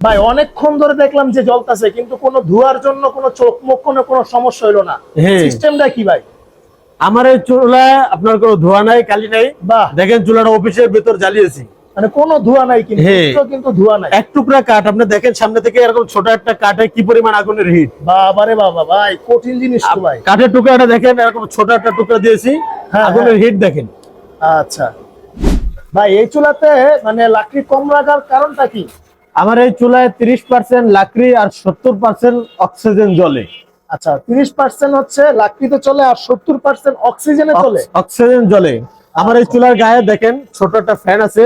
ভাই অনেকক্ষণ ধরে দেখলাম যে জ্বলতাছে কিন্তু কোনো ধোয়ার জন্য কোনো চোখ মুখ কোনো কোনো সমস্যা হলো না। হ্যাঁ। সিস্টেমটা কি ভাই? আমার এই চুলা আপনার কোনো ধোয়া নাই কালি নাই। বা দেখেন চুলাটা অফিসের ভিতর জ্বালিয়েছি। মানে কোনো ধোয়া নাই কিন্তু হ্যাঁ। কিন্তু ধোয়া নাই। এক টুকরা কাঠ আপনি দেখেন সামনে থেকে এরকম ছোট একটা কাঠে কি পরিমাণ আগুনের হিট। বাবারে বাবা ভাই কঠিন জিনিস তো ভাই। কাঠের টুকরাটা দেখেন এরকম ছোট একটা টুকরা দিয়েছি হ্যাঁ, আগুনের হিট দেখেন। আচ্ছা। ভাই এই চুলাতে মানে লাকড়ি কম রাখার কারণটা কি? আমার এই চুলায় তিরিশ পার্সেন্ট লাকড়ি আর সত্তর পার্সেন্ট অক্সিজেন জ্বলে। আচ্ছা তিরিশ পার্সেন্ট হচ্ছে লাকড়িতে চলে আর সত্তর পার্সেন্ট অক্সিজেনে চলে? অক্সিজেন জ্বলে। আমার এই চুলার গায়ে দেখেন ছোট একটা ফ্যান আছে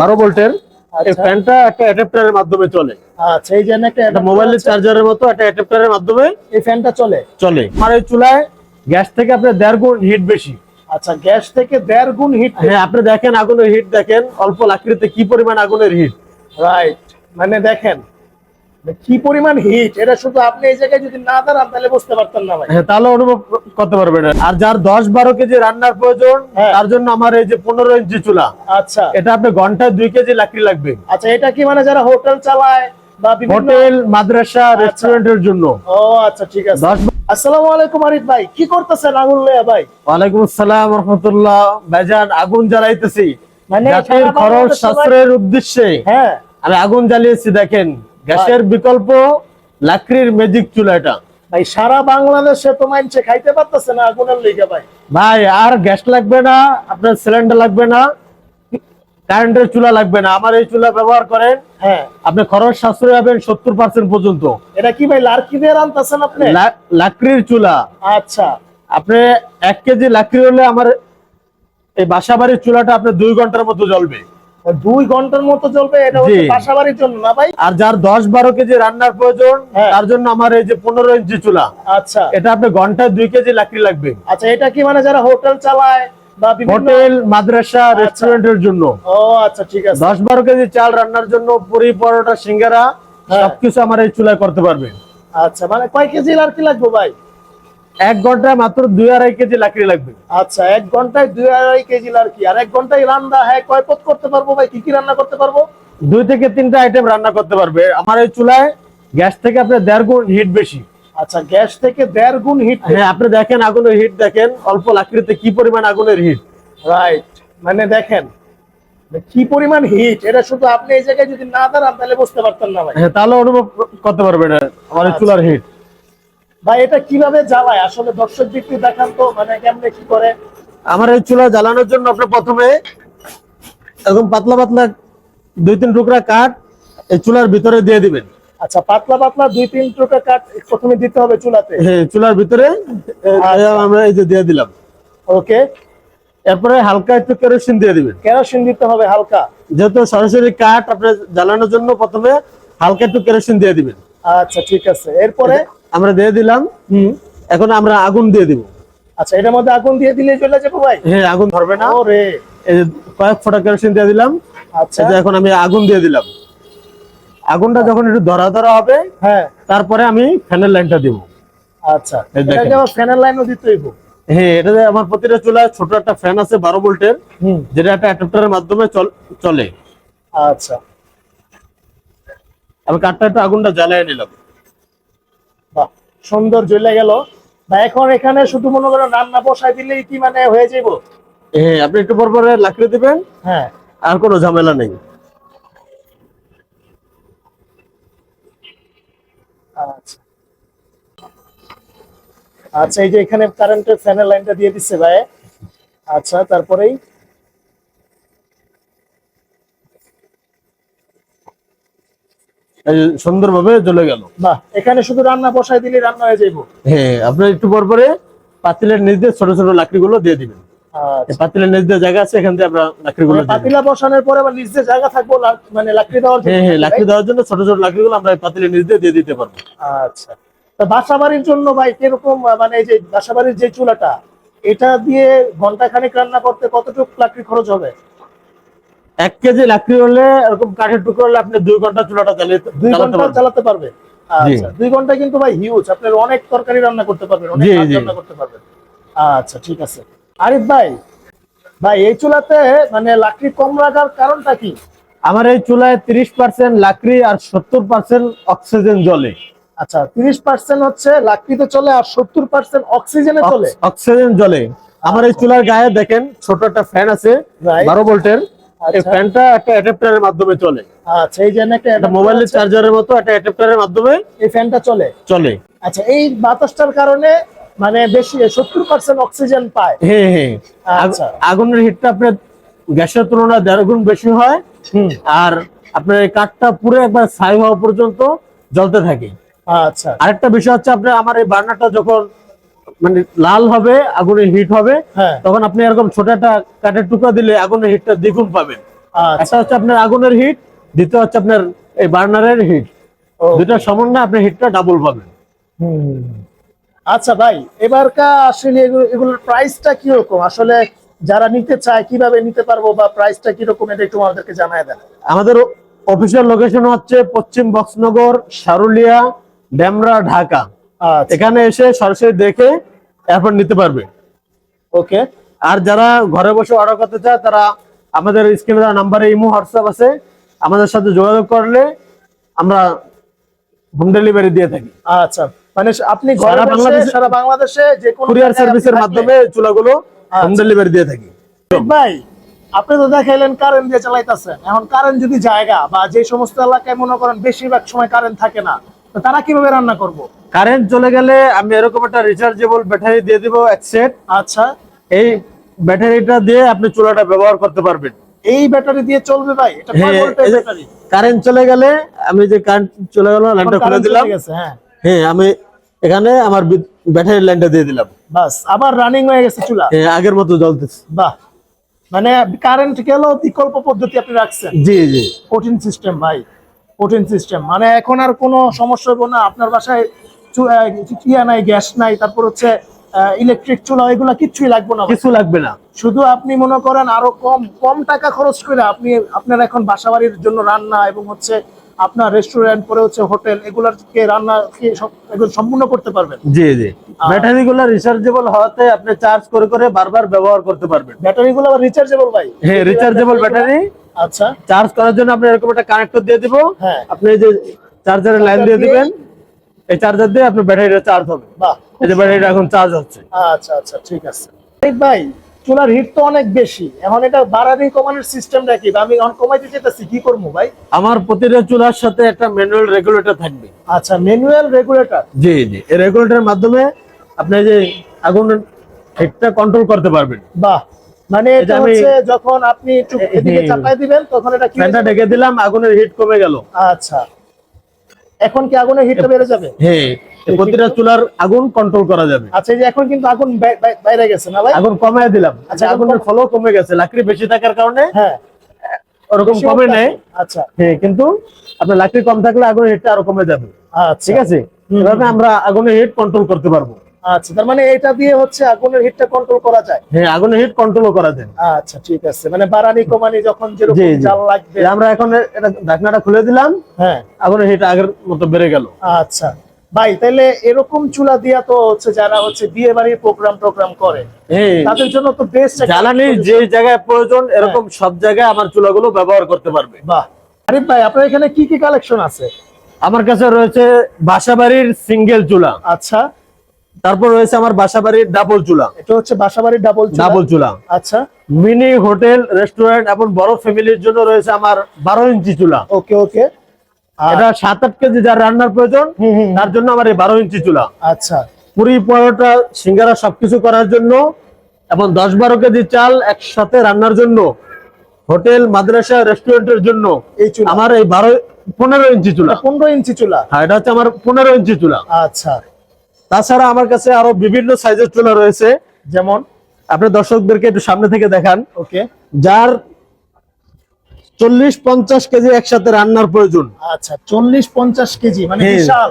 বারো ভোল্টের। এই আচ্ছা। ফ্যানটা একটা অ্যাডাপ্টারের মাধ্যমে চলে। আচ্ছা এই একটা একটা মোবাইলের চার্জারের মতো একটা অ্যাডাপ্টারের মাধ্যমে এই ফ্যানটা চলে? চলে। আমার এই চুলায় গ্যাস থেকে আপনার দেড় গুণ হিট বেশি। আচ্ছা গ্যাস থেকে দেড় গুণ হিট হ্যাঁ আপনি দেখেন আগুনের হিট দেখেন অল্প লাকড়িতে কি পরিমাণ আগুনের হিট রাইট মানে দেখেন কি পরিমাণ হিট এটা শুধু আপনি এই জায়গায় যদি না দাঁড়ান তাহলে বুঝতে পারতেন না ভাই। হ্যাঁ তাহলে অনুভব করতে পারবেন। আর যার দশ বারো কেজি রান্নার প্রয়োজন হ্যাঁ। তার জন্য আমার এই যে পনেরো ইঞ্চি চুলা আচ্ছা। এটা আপনি ঘন্টায় দুই কেজি লাকড়ি লাগবে। আচ্ছা এটা কি মানে যারা হোটেল চালায় হোটেল মাদ্রাসা রেস্টুরেন্টের জন্য। ও আচ্ছা ঠিক আছে। আসসালামু আলাইকুম আরিফ ভাই কি করতেছেন আগুন লইয়া ভাই? ওয়ালাইকুম আসসালাম রহমতুল্লাহ। ভাইজান আগুন জ্বালাইতেছি। মানে খরচ সাশ্রয়ের উদ্দেশ্যে হ্যাঁ। আমি আগুন জ্বালিয়েছি দেখেন। গ্যাসের বিকল্প লাকড়ির ম্যাজিক চুলা এটা। ভাই সারা বাংলাদেশে তো মানছে খাইতে পারতেছে না আগুনের লেগে ভাই। ভাই আর গ্যাস লাগবে না আপনার সিলিন্ডার লাগবে না কারেন্টের চুলা লাগবে না। আমার এই চুলা ব্যবহার করেন হ্যাঁ। আপনি খরচ সাশ্রয় হবেন সত্তর পার্সেন্ট পর্যন্ত। এটা কি ভাই লার্কি দিয়ে রান্তাছেন আপনি? লাকড়ির চুলা। আচ্ছা। আপনি এক কেজি লাকড়ি হলে আমার এই বাসা বাড়ির চুলাটা আপনার দুই ঘণ্টার মতো জ্বলবে। দুই ঘণ্টার মতো চলবে এটা হচ্ছে জি। বাসা বাড়ির জন্য না ভাই? আর যার দশ বারো কেজি রান্নার প্রয়োজন হ্যাঁ। তার জন্য আমার এই যে পনেরো ইঞ্চি চুলা। আচ্ছা। এটা আপনি ঘন্টায় দুই কেজি লাকড়ি লাগবে। আচ্ছা এটা কি মানে যারা হোটেল চালায় বা হোটেল মাদ্রাসা রেস্টুরেন্টের জন্য। ও আচ্ছা ঠিক আছে। দশ বারো কেজি চাল রান্নার জন্য পুরি পরোটা সিঙ্গারা হ্যাঁ। সবকিছু আমার এই চুলায় করতে পারবেন আচ্ছা মানে কয় কেজি লার্কি লাগবে ভাই? এক ঘন্টায় মাত্র দুই আড়াই কেজি লাকড়ি লাগবে। আচ্ছা এক ঘন্টায় দুই আড়াই কেজি লার্কি আর এক ঘন্টায় রান্না হ্যাঁ কয় পদ করতে পারব ভাই? কি কি রান্না করতে পারব? দুই থেকে তিনটা আইটেম রান্না করতে পারবে। আমার এই চুলায় গ্যাস থেকে আপনার দেড় গুণ হিট বেশি। আচ্ছা গ্যাস থেকে দেড় গুণ হিট হ্যাঁ আপনি দেখেন আগুনের হিট দেখেন অল্প লাকড়িতে কি পরিমাণ আগুনের হিট রাইট মানে দেখেন কি পরিমাণ হিট এটা শুধু আপনি এই জায়গায় যদি না দাঁড়ান তাহলে বুঝতে পারতেন না ভাই। হ্যাঁ তাহলে অনুভব করতে পারবেন আমার চুলার হিট ভাই এটা কীভাবে জ্বালায়? আসলে দর্শক দিকটি দেখান তো মানে কেমনে কি করে? আমার এই চুলা জ্বালানোর জন্য আপনি প্রথমে একদম পাতলা পাতলা দুই তিন টুকরা কাঠ এই চুলার ভিতরে দিয়ে দিবেন। আচ্ছা পাতলা পাতলা দুই তিন টুকরা কাঠ প্রথমে দিতে হবে চুলাতে? হ্যাঁ চুলার ভিতরে আচ্ছা। আমরা এই যে দিয়ে দিলাম। ওকে। এরপরে হালকা একটু কেরোসিন দিয়ে দিবেন। কেরোসিন দিতে হবে হালকা? যেহেতু সরাসরি কাঠ আপনি জ্বালানোর জন্য প্রথমে হালকা একটু কেরোসিন দিয়ে দিবেন। আচ্ছা ঠিক আছে। এরপরে? আমরা দিয়ে দিলাম। হুম। এখন আমরা আগুন দিয়ে দিব। আচ্ছা এটার মধ্যে আগুন দিয়ে দিলে চলে যাব ভাই? হ্যাঁ আগুন ধরবে না। ওরে। এই যে কয়েক ফোঁটা কেরোসিন দিয়ে দিলাম। আচ্ছা। এখন আমি আগুন দিয়ে দিলাম। আগুনটা যখন একটু ধরা ধরা হবে হ্যাঁ। তারপরে আমি ফ্যানের লাইনটা দিব। আচ্ছা। দেখেন। আবার ফ্যানের লাইনও দিতে হইব। হ্যাঁ এটা যে আমার প্রতিটা চুলায় ছোট একটা ফ্যান আছে বারো ভোল্টের হুম। যেটা একটা অ্যাডাপ্টারের মাধ্যমে চল- আচ্ছা। আমি কাঠটা একটু আগুনটা জ্বালিয়ে নিলাম। সুন্দর জ্বলে গেল। না এখন এখানে শুধু মনে করো রান্না বসাই দিলেই কি মানে হয়ে যাইব? হ্যাঁ আপনি একটু পর পরে লাকড়ি দিবেন। হ্যাঁ। আর কোনো ঝামেলা নেই। আচ্ছা। আচ্ছা এই যে এখানে কারেন্টের ফ্যানের লাইনটা দিয়ে দিচ্ছে ভাই। আচ্ছা তারপরেই এই যে সুন্দরভাবে জ্বলে গেল। বাহ এখানে শুধু রান্না বসাই দিলে রান্না হয়ে যাইব। হ্যাঁ আপনি একটু পর পরে পাতিলের নিচ দিয়ে ছোট ছোট লাকড়িগুলো দিয়ে দিবেন। আচ্ছা। পাতিলের নিচ দিয়ে জায়গা আছে এখান থেকে আমরা লাকড়িগুলো মানে। পাতিলা বসানোর পরে আবার নিচে জায়গা থাকব মানে লাকড়ি দেওয়ার হ্যাঁ হ্যাঁ লাকড়ি দেওয়ার জন্য ছোট ছোট লাকড়িগুলো আমরা পাতিলের নিচ দিয়ে দিয়ে দিতে পারব। আচ্ছা। তো বাসা বাড়ির জন্য ভাই কীরকম মানে এই যে বাসা বাড়ির যে চুলাটা এটা দিয়ে ঘণ্টা খানিক রান্না করতে কতটুকু লাকড়ি খরচ হবে? এক কেজি লাকড়ি হলে এরকম কাঠের টুকরো হলে আপনি দুই ঘণ্টা চুলাটা জ্বালিয়ে দুই ঘণ্টা চালাতে পারবে। আচ্ছা দুই ঘণ্টা কিন্তু ভাই হিউজ আপনার অনেক তরকারি রান্না করতে পারবেন অনেক। রান্না করতে পারবেন। আচ্ছা ঠিক আছে। আরিফ ভাই ভাই এই চুলাতে মানে লাকড়ি কম রাখার কারণটা কি? আমার এই চুলায় তিরিশ পার্সেন্ট লাকড়ি আর সত্তর পার্সেন্ট অক্সিজেন জ্বলে। আচ্ছা তিরিশ পার্সেন্ট হচ্ছে লাকড়িতে চলে আর সত্তর পার্সেন্ট অক্সিজেনে চলে। অক্সিজেন জ্বলে। আমার এই চুলার গায়ে দেখেন ছোট একটা ফ্যান আছে. বারো ভোল্টের এই আচ্ছা। ফ্যানটা একটা অ্যাডাপ্টারের মাধ্যমে চলে। আচ্ছা এই জন্য একটা মোবাইলের চার্জারের মতো একটা অ্যাডাপ্টারের মাধ্যমে এই ফ্যানটা চলে? চলে। আচ্ছা এই বাতাসটার কারণে মানে বেশি সত্তর পার্সেন্ট অক্সিজেন পায়। হ্যাঁ হ্যাঁ। আচ্ছা। আগুনের হিটটা আপনার গ্যাসের তুলনায় দেড় গুণ বেশি হয়। হুম। আর আপনার কাঠটা পুরো একবার ছাই হওয়া পর্যন্ত জ্বলতে থাকে। আচ্ছা। আরেকটা বিষয় হচ্ছে আপনার আমার এই বার্নারটা যখন মানে লাল হবে আগুনের হিট হবে হ্যাঁ। তখন আপনি এরকম ছোট একটা কাঠের টুকরা দিলে আগুনের হিটটা দ্বিগুণ পাবেন। আচ্ছা। একটা হচ্ছে আপনার আগুনের হিট দ্বিতীয় হচ্ছে আপনার এই বার্নারের হিট ও, দুইটা সমন্বয়ে আপনি হিটটা ডাবল পাবেন। আচ্ছা ভাই এবারকা আসলে এগুলো- এগুলোর প্রাইসটা কীরকম? আসলে যারা নিতে চায় কীভাবে নিতে পারব বা প্রাইসটা কীরকম এটা একটু আমাদেরকে জানায় দেন। আমাদের অফিসিয়াল লোকেশন হচ্ছে পশ্চিম বক্সনগর সারুলিয়া ডেমরা ঢাকা। আচ্ছা। এখানে এসে সরাসরি দেখে এরপর নিতে পারবে। ওকে। আর যারা ঘরে বসে অর্ডার করতে চায় তারা আমাদের স্ক্রিনে দেওয়া নাম্বারে ইমো হোয়াটসঅ্যাপ আছে। আমাদের সাথে যোগাযোগ করলে আমরা হোম ডেলিভারি দিয়ে থাকি। আচ্ছা। মানে আপনি ঘরে বাংলাদেশে- সারা বাংলাদেশে যে কোনো কুরিয়ার সার্ভিসের মাধ্যমে চুলাগুলো হোম আচ্ছা। ডেলিভারি দিয়ে থাকি। ভাই আপনি তো দেখাইলেন কারেন্ট দিয়ে চালাইতেছেন এখন কারেন্ট যদি জায়গা বা যে সমস্ত এলাকায় মনে করেন বেশিরভাগ সময় কারেন্ট থাকে না তো তারা কীভাবে রান্না করব? কারেন্ট চলে গেলে আমি এরকম একটা রিচার্জেবল ব্যাটারি দিয়ে দিব এক সেট আচ্ছা। এই ব্যাটারিটা দিয়ে আপনি চুলাটা ব্যবহার করতে পারবেন। এই ব্যাটারি দিয়ে চলবে ভাই? এটা ব্যাটারি কারেন্ট চলে গেলে আমি যে কারেন্ট চলে গেল লাইনটা খুলে দিলাম। হ্যাঁ। হ্যাঁ আমি এখানে আমার ব্যাটারি লাইনটা দিয়ে দিলাম। বাস আবার রানিং হয়ে গেছে চুলা। হ্যাঁ, আগের মতো জ্বলতেছে। বাহ। মানে কারেন্ট গেল বিকল্প পদ্ধতি আপনি রাখছেন। জি জি। কঠিন সিস্টেম ভাই কঠিন সিস্টেম মানে এখন আর কোনো সমস্যা হবে না আপনার বাসায় ইয়া নাই গ্যাস নাই তারপর হচ্ছে ইলেকট্রিক চুলা এগুলা কিচ্ছুই লাগবে না। কিছু লাগবে না। শুধু আপনি মনে করেন আরও কম কম টাকা খরচ করে আপনি আপনার এখন বাসাবাড়ির জন্য রান্না এবং হচ্ছে আপনার রেস্টুরেন্ট পরে হচ্ছে হোটেল এগুলার কে রান্না সব এগুলো সম্পূর্ণ করতে পারবেন। জি জি। ব্যাটারি গুলো রিচার্জেবল হওয়াতে আপনি চার্জ করে করে বারবার ব্যবহার করতে পারবেন। ব্যাটারি গুলো আবার রিচার্জেবল ভাই? হ্যাঁ রিচার্জেবল ব্যাটারি। আচ্ছা। চার্জ করার জন্য আপনি এরকম একটা কানেক্টর দিয়ে দিব। হ্যাঁ। আপনি যে চার্জারের লাইন দিয়ে দিবেন। এই চার্জার দিয়ে আপনার ব্যাটারিটা চার্জ হবে। বাহ এই যে ব্যাটারিটা এখন চার্জ হচ্ছে। আচ্ছা আচ্ছা ঠিক আছে। ভাই চুলার হিট তো অনেক বেশি। এখন এটা বাড়ানি কমানোর সিস্টেমটা কি? বা আমি এখন কমাইতে চাইতেছি কি করব ভাই? আমার প্রতিটা চুলার সাথে একটা ম্যানুয়াল রেগুলেটর থাকবে। আচ্ছা ম্যানুয়াল রেগুলেটর জি জি। এই রেগুলেটরের মাধ্যমে আপনি যে আগুনের হিটটা কন্ট্রোল করতে পারবেন। বাহ। মানে এটা হচ্ছে যখন আপনি একটু এদিকে। চাপাই দিবেন তখন এটা কি ফ্যানটা? ডেকে দিলাম আগুনের হিট কমে গেল। আচ্ছা। এখন কি আগুনের হিটটা বেড়ে যাবে? হ্যাঁ প্রতিটা চুলার আগুন কন্ট্রোল করা যাবে। আচ্ছা যে এখন কিন্তু আগুন বাই- বাই- বাইরে গেছে না ভাই? আগুন কমায় দিলাম। আচ্ছা, আগুনের ফলও কমে গেছে লাকড়ি বেশি থাকার কারণে হ্যাঁ। ওরকম কমে। নেই। আচ্ছা। হ্যাঁ কিন্তু আপনার লাকড়ি কম থাকলে আগুনের হিটটা আরও কমে যাবে। আচ্ছা। ঠিক আছে? এভাবে আমরা আগুনের হিট কন্ট্রোল করতে পারব। আচ্ছা তার মানে এটা দিয়ে হচ্ছে আগুনের হিটটা কন্ট্রোল করা যায়? হ্যাঁ আগুনের হিট কন্ট্রোলও করা যায়। আচ্ছা ঠিক আছে। মানে বাড়ানি কমানি যখন যেরকম। জাল লাগবে। আমরা এখন এটা ঢাকনাটা খুলে দিলাম। হ্যাঁ। আগুনের হিট আগের মতো বেড়ে গেল। আচ্ছা। ভাই তাহলে এরকম চুলা দিয়া তো হচ্ছে যারা হচ্ছে বিয়ে বাড়ির প্রোগ্রাম টোগ্রাম করে হ্যাঁ তাদের জন্য তো বেস্ট জ্বালানি যে জায়গায় প্রয়োজন এরকম সব জায়গায় আমার চুলাগুলো ব্যবহার করতে পারবে। বাহ। আরিফ ভাই আপনার এখানে কি কি কালেকশন আছে? আমার কাছে রয়েছে বাসাবাড়ির সিঙ্গেল চুলা। আচ্ছা। তারপর রয়েছে আমার বাসাবাড়ির ডাবল চুলা। এটা হচ্ছে বাসাবাড়ির ডাবল ডাবল চুলা। আচ্ছা। মিনি হোটেল রেস্টুরেন্ট এবং বড় ফ্যামিলির জন্য রয়েছে আমার বারো ইঞ্চি চুলা। ওকে ওকে। এটা সাত আট কেজি যার রান্নার প্রয়োজন তার জন্য আমার এই বারো ইঞ্চি চুলা। আচ্ছা। পুরি পরোটা সিঙ্গারা সবকিছু করার জন্য এবং দশ বারো কেজি চাল একসাথে রান্নার জন্য হোটেল মাদ্রাসা রেস্টুরেন্টের জন্য এই চুলা। আমার এই বারো পনেরো ইঞ্চি চুলা। পনেরো ইঞ্চি চুলা? হ্যাঁ এটা হচ্ছে আমার পনেরো ইঞ্চি চুলা। আচ্ছা। তাছাড়া আমার কাছে আরও বিভিন্ন সাইজের চুলা রয়েছে। যেমন? আপনি দর্শকদেরকে একটু সামনে থেকে দেখান। ওকে। যার চল্লিশ পঞ্চাশ কেজি একসাথে রান্নার প্রয়োজন। আচ্ছা চল্লিশ পঞ্চাশ কেজি মানে হ্যাঁ। বিশাল।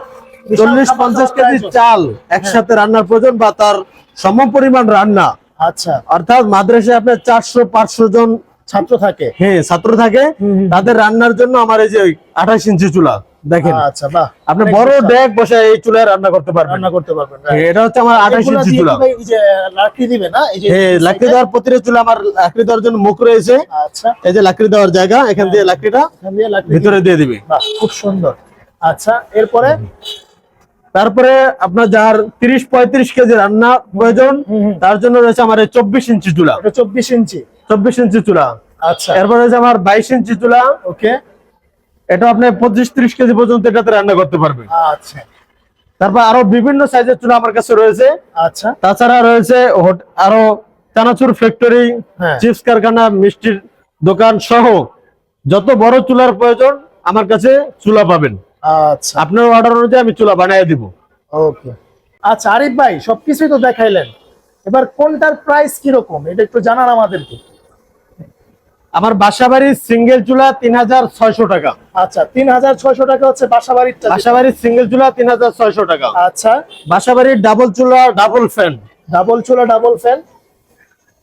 চল্লিশ পঞ্চাশ কেজি চাল একসাথে রান্নার প্রয়োজন বা তার সম পরিমাণ রান্না। আচ্ছা। অর্থাৎ মাদ্রাসায় আপনার চারশো পাঁচশো জন ছাত্র থাকে। হ্যাঁ ছাত্র থাকে। তাদের রান্নার জন্য আমার এই যে আঠাশ ইঞ্চি চুলা। দেখেন আচ্ছা বাহ। আপনি বড় ডেক বসে এই চুলায় রান্না করতে পারবেন। রান্না করতে পারবেন হ্যাঁ, এটা হচ্ছে আমার আঠাশ এগুলা ইঞ্চি চুলা। এই যে লাকড়ি দিবে না এই যে হ্যাঁ লাকড়ি দেওয়ার প্রতিটা চুলা আমার লাকড়ি দেওয়ার জন্য মুখ রয়েছে। আচ্ছা। এই যে লাকড়ি দেওয়ার জায়গা এখান দিয়ে লাকড়িটা এখান দিয়ে লাকড়ি ভিতরে দিয়ে দিবে। বাহ খুব সুন্দর। আচ্ছা এরপরে? তারপরে আপনার যার তিরিশ পঁয়ত্রিশ কেজি রান্না প্রয়োজন। তার জন্য রয়েছে আমার এই চব্বিশ ইঞ্চি চুলা। চব্বিশ ইঞ্চি। চব্বিশ ইঞ্চি চুলা। আচ্ছা। এরপরে রয়েছে আমার বাইশ ইঞ্চি চুলা। ওকে। এটা আপনি পঁচিশ ত্রিশ কেজি পর্যন্ত এটাতে রান্না করতে পারবেন। আচ্ছা। তারপর আরও বিভিন্ন সাইজের চুলা আমার কাছে রয়েছে। আচ্ছা। তাছাড়া রয়েছে আরও চানাচুর ফ্যাক্টরি। চিপস কারখানা মিষ্টির দোকান সহ যত বড় চুলার প্রয়োজন আমার কাছে চুলা পাবেন। আচ্ছা। আপনার অর্ডার অনুযায়ী আমি চুলা বানিয়ে দিব। ওকে। আচ্ছা আরিফ ভাই সবকিছুই তো দেখাইলেন। এবার কোনটার প্রাইস কীরকম? এটা একটু জানান আমাদেরকে। আমার বাসাবাড়ির সিঙ্গেল চুলা তিন হাজার ছয়শো টাকা। আচ্ছা তিন হাজার ছয়শো টাকা হচ্ছে বাসা যেটা। বাসাবাড়ির সিঙ্গেল চুলা তিন হাজার ছয়শো টাকা। আচ্ছা। বাসাবাড়ির ডাবল চুলা ডাবল ফ্যান। ডাবল চুলা ডাবল ফ্যান।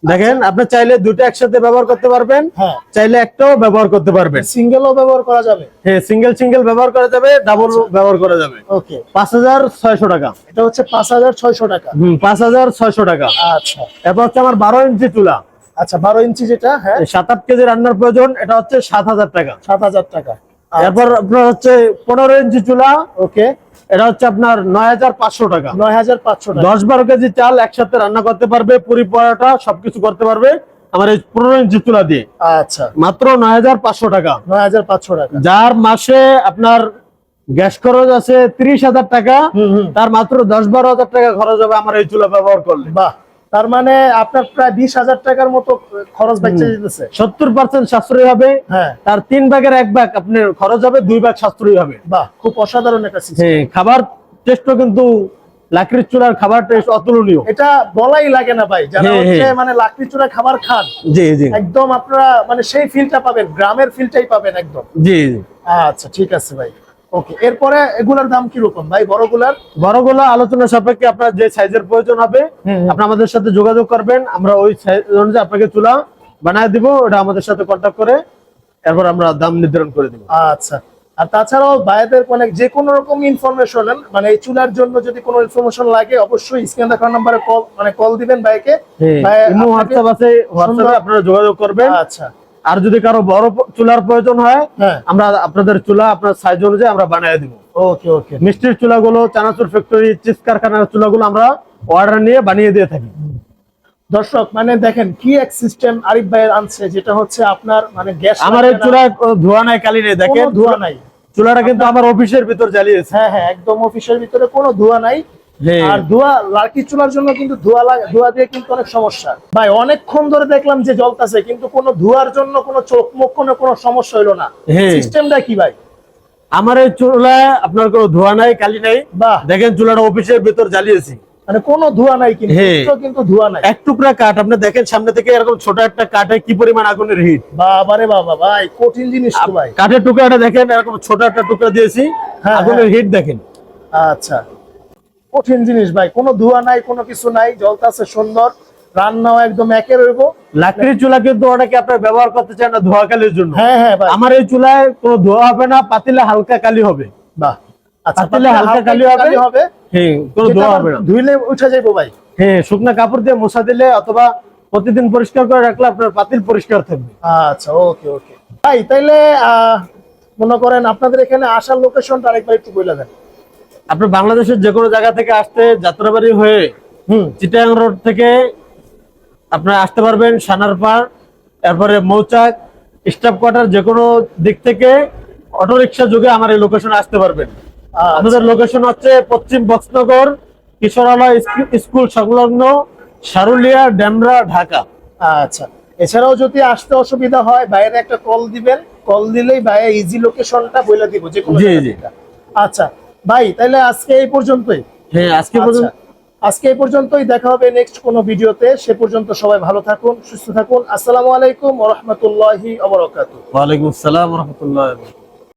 দেখেন আপনি চাইলে দুটো একসাথে ব্যবহার করতে পারবেন হ্যাঁ। চাইলে একটাও ব্যবহার করতে পারবেন। সিঙ্গেলও ব্যবহার করা যাবে? হ্যাঁ সিঙ্গেল সিঙ্গেল ব্যবহার করা যাবে ডাবল ব্যবহার করা যাবে। ওকে। পাঁচ হাজার ছয়শো টাকা। এটা হচ্ছে পাঁচ হাজার ছয়শো টাকা। হম পাঁচ হাজার ছয়শো টাকা। আচ্ছা। এরপর হচ্ছে আমার বারো ইঞ্চি চুলা। আচ্ছা বারো ইঞ্চি যেটা হ্যাঁ? সাত আট কেজি রান্নার প্রয়োজন এটা হচ্ছে সাত হাজার টাকা। সাত হাজার টাকা। এরপর আপনার হচ্ছে পনেরো ইঞ্চি চুলা ওকে। এটা হচ্ছে আপনার নয় হাজার পাঁচশো টাকা। নয় হাজার পাঁচশো টাকা। দশ বারো কেজি চাল একসাথে রান্না করতে পারবে পুরি পরাটা সবকিছু করতে পারবে আমার এই পনেরো ইঞ্চি চুলা দিয়ে। আচ্ছা। মাত্র নয় হাজার পাঁচশো টাকা। নয় হাজার পাঁচশো টাকা। যার মাসে আপনার গ্যাস খরচ আছে তিরিশ হাজার টাকা তার মাত্র দশ বারো হাজার টাকা খরচ হবে আমার এই চুলা ব্যবহার করলে। বাহ। তার মানে আপনার প্রায় বিশ হাজার টাকার মতো খরচ যেতেছে সত্তর পার্সেন্ট সাশ্রয়ী হবে হ্যাঁ। তার তিন ভাগের এক ভাগ আপনার খরচ হবে দুই ভাগ সাশ্রয়ী হবে। বাহ খুব অসাধারণ একটা হ্যাঁ খাবার টেস্টও কিন্তু লাকড়ির চুলার খাবার টেস্ট অতুলনীয়। এটা বলাই লাগে না ভাই যারা হ্যাঁ, হচ্ছে হ্যাঁ। মানে লাকড়ি চূড়া খাবার খান জি জি। একদম আপনারা মানে সেই ফিলটা পাবেন গ্রামের ফিলটাই পাবেন একদম। জি জি। আচ্ছা ঠিক আছে ভাই। ওকে এরপরে এগুলার দাম কীরকম ভাই? বড়গুলার? বড়গুলো আলোচনা সাপেক্ষে আপনার যে সাইজের প্রয়োজন হবে। আপনি আমাদের সাথে যোগাযোগ করবেন। আমরা ওই সাইজ অনুযায়ী আপনাকে চুলা বানায় দিব ওটা আমাদের সাথে কন্ট্যাক্ট করে এরপর আমরা দাম নির্ধারণ করে দিব। আচ্ছা। আর তাছাড়াও ভাইদের যে কোনো রকম ইনফরমেশন মানে এই চুলার জন্য যদি কোনো ইনফরমেশন লাগে অবশ্যই স্ক্রিন দেখার নাম্বারে কল মানে কল দিবেন ভাইকে। হোয়াটসঅ্যাপ আছে হোয়াটসঅ্যাপে আপনারা যোগাযোগ করবেন। আচ্ছা। আর যদি কারও বড় চুলার প্রয়োজন হয় হ্যাঁ। আমরা আপনাদের চুলা আপনার সাইজ অনুযায়ী আমরা বানিয়ে দিব। ওকে ওকে মিষ্টির চুলাগুলো চানাচুর ফ্যাক্টরি চিপস কারখানার চুলাগুলো আমরা অর্ডার নিয়ে বানিয়ে দিয়ে থাকি। দর্শক মানে দেখেন কি এক সিস্টেম আরিফ ভাইয়ের আনছে যেটা হচ্ছে আপনার মানে গ্যাস আমার এই চুলায় ধোয়া নাই কালি নেই দেখেন। ধোয়া নাই। চুলাটা কিন্তু আমার অফিসের ভিতর জ্বালিয়েছে। হ্যাঁ হ্যাঁ একদম অফিসের ভিতরে কোনো ধোয়া নাই। আর ধোয়া লাকি চুলার জন্য কিন্তু ধোয়া ধোয়া দিয়ে কিন্তু অনেক সমস্যা। ভাই অনেকক্ষণ ধরে দেখলাম যে জ্বলতাছে কিন্তু কোনো ধোয়ার জন্য কোনো চোখ মুখ কোনো কোনো সমস্যা হইল না। হ্যাঁ। সিস্টেমটা কি ভাই? আমার এই চুলায় আপনার কোনো ধোয়া নাই কালি নাই। দেখেন চুলাটা অফিসের ভিতর জ্বালিয়েছি। মানে কোনো ধোয়া নাই কিন্তু হ্যাঁ। কিন্তু ধোয়া নাই। এক টুকরা কাঠ আপনি দেখেন সামনে থেকে এরকম ছোট একটা কাঠে কি পরিমাণ আগুনের হিট। বাবারে বাবা ভাই কঠিন জিনিস ভাই। কাঠের টুকরাটা দেখেন এরকম ছোট একটা টুকরা দিয়েছি। হ্যাঁ, আগুনের হিট দেখেন। আচ্ছা। কঠিন জিনিস ভাই। কোনো ধোয়া নাই কোনো কিছু নাই জ্বলতাছে সুন্দর রান্নাও একদম একে রইব। লাকড়ির চুলা কিন্তু অনেকে আপনার ব্যবহার করতে চান না ধোয়া কালির জন্য? হ্যাঁ হ্যাঁ ভাই। আমার এই চুলায় কোনো ধোয়া হবে না পাতিলে হালকা কালি হবে। বাহ। আচ্ছা পাতিলে হালকা কালি হবে? হবে? হ্যাঁ কোনো ধোয়া হবে না। ধুইলে উঠে যাইবো ভাই। হ্যাঁ শুকনা কাপড় দিয়ে মশা দিলে অথবা প্রতিদিন পরিষ্কার করে রাখলে আপনার পাতিল পরিষ্কার থাকবে। আচ্ছা ওকে ওকে। ভাই তাইলে আহ, মনে করেন আপনাদের এখানে আসার লোকেশনটা আরেকবার একটু বলে দেন। আপনি বাংলাদেশের যে কোনো জায়গা থেকে আসতে যাত্রাবাড়ি হয়ে হুম। চিটাং রোড থেকে আপনারা আসতে পারবেন সানারপাড় তারপরে মৌচাক স্টাফ কোয়ার্টার যে কোনো দিক থেকে অটোরিকশা যুগে আমার এই লোকেশনে আসতে পারবেন। আচ্ছা, আমাদের লোকেশন হচ্ছে পশ্চিম বক্সনগর কিশোরালয় স্কু- স্কুল সংলগ্ন সারুলিয়া ড্যামরা ঢাকা। আচ্ছা। এছাড়াও যদি আসতে অসুবিধা হয় বাইরে একটা কল দিবেন। কল দিলেই বাইরে ইজি লোকেশনটা বলে দিব যে কোনো। আচ্ছা। ভাই তাহলে আজকে এই পর্যন্তই। হ্যাঁ আজকে আচ্ছা, পর্যন্ত আজকে এই পর্যন্তই দেখা হবে নেক্সট কোনো ভিডিওতে। সে পর্যন্ত সবাই ভালো থাকুন সুস্থ থাকুন। আসসালামু আলাইকুম ওয়া রাহমাতুল্লাহি ওয়া বারাকাতুহু। ওয়ালাইকুম আসসালাম রহমতুল্লাহ